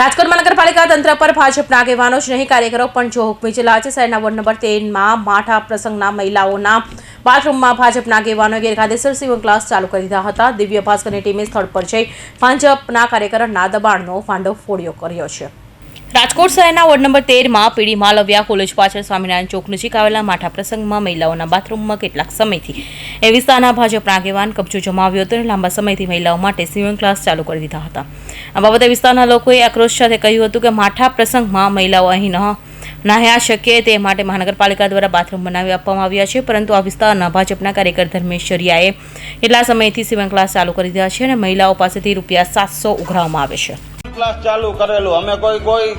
રાજકોટ મહાનગરપાલિકા તંત્ર પર ભાજપના આગેવાનો જ નહીં કાર્યકરો પણ જો હુકમી છે, શહેરના વોર્ડ નંબર તેરમાં માઠા પ્રસંગના મહિલાઓના બાથરૂમમાં ભાજપના આગેવાનોએ ગેરકાયદેસર સીવણ ક્લાસ ચાલુ કરી દીધા હતા. દિવ્ય ભાસ્કરની ટીમે સ્થળ પર જઈ ભાજપના કાર્યકરના દબાણનો ફાંડો ફોડ્યો કર્યો છે. રાજકોટ શહેરના વોર્ડ નંબર તેરમાં પીડી માલવ્યા કોલેજ પાછળ સ્વામિનારાયણ ચોક નજીક આવેલા માઠા પ્રસંગમાં મહિલાઓના બાથરૂમમાં કેટલાક સમયથી એ વિસ્તારના ભાજપના આગેવાન કબજો જમાવ્યો હતો અને લાંબા સમયથી મહિલાઓ માટે સ્વિમિંગ ક્લાસ ચાલુ કરી દીધા હતા. આ બાબતે વિસ્તારના લોકોએ આક્રોશ સાથે કહ્યું હતું કે માઠા પ્રસંગમાં મહિલાઓ અહીં ન નાહ્યા શકે તે માટે મહાનગરપાલિકા દ્વારા બાથરૂમ બનાવી આપવામાં આવ્યા છે, પરંતુ આ વિસ્તારના ભાજપના કાર્યકર ધર્મેશ ચરિયાએ કેટલા સમયથી સ્વિમિંગ ક્લાસ ચાલુ કરી દીધા છે અને મહિલાઓ પાસેથી રૂપિયા સાતસો ઉઘરાવવામાં આવે છે. ક્લાસ ચાલુ કરેલું. અમે કોઈ કોઈ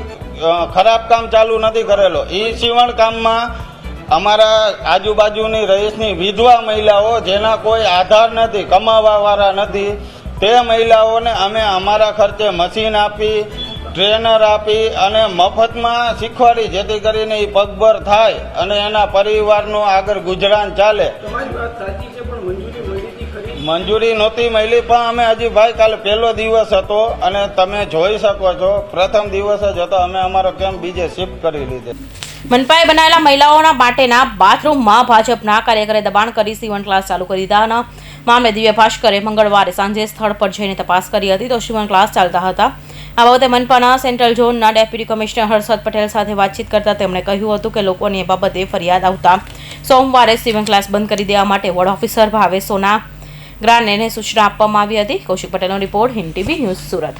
ખરાબ કામ ચાલુ નથી કરેલો. એ સીવણ કામમાં અમારા આજુબાજુની રહીશની વિધવા મહિલાઓ જેના કોઈ આધાર નથી કમાવાવાળા નથી, તે મહિલાઓને અમે અમારા ખર્ચે મશીન આપી ટ્રેનર આપી અને મફતમાં શીખવાડી જેથી કરીને એ પગભર થાય અને એના પરિવારનું આગળ ગુજરાન ચાલે. તમારી વાત સાચી છે પણ મંજૂરી નહોતી મળી પણ અમે હજી ભાઈ કાલે પહેલો દિવસ હતો અને તમે જોઈ શકો છો પ્રથમ દિવસ જ હતો અમે અમારો કેમ્પ બીજે શિફ્ટ કરી લીધે. મનપાએ બનાવેલા મહિલાઓના માટેના બાથરૂમમાં ભાજપના કાર્યકરે દબાણ કરી સીવણ ક્લાસ ચાલુ કરી દીધાના મામલે દિવ્ય ભાસ્કરે મંગળવારે સાંજે સ્થળ પર જઈને તપાસ કરી હતી તો સીવણ ક્લાસ ચાલતા હતા. આ બાબતે મનપાના સેન્ટ્રલ ઝોનના ડેપ્યુટી કમિશનર હર્ષદ પટેલ સાથે વાતચીત કરતા તેમણે કહ્યું હતું કે લોકોની એ બાબતે ફરિયાદ આવતા સોમવારે સ્વિમિંગ ક્લાસ બંધ કરી દેવા માટે વોર્ડ ઓફિસર ભાવે સોના ગ્રાનેને સૂચના આપવામાં આવી હતી. કૌશિક પટેલનો report Hind TV news Surat.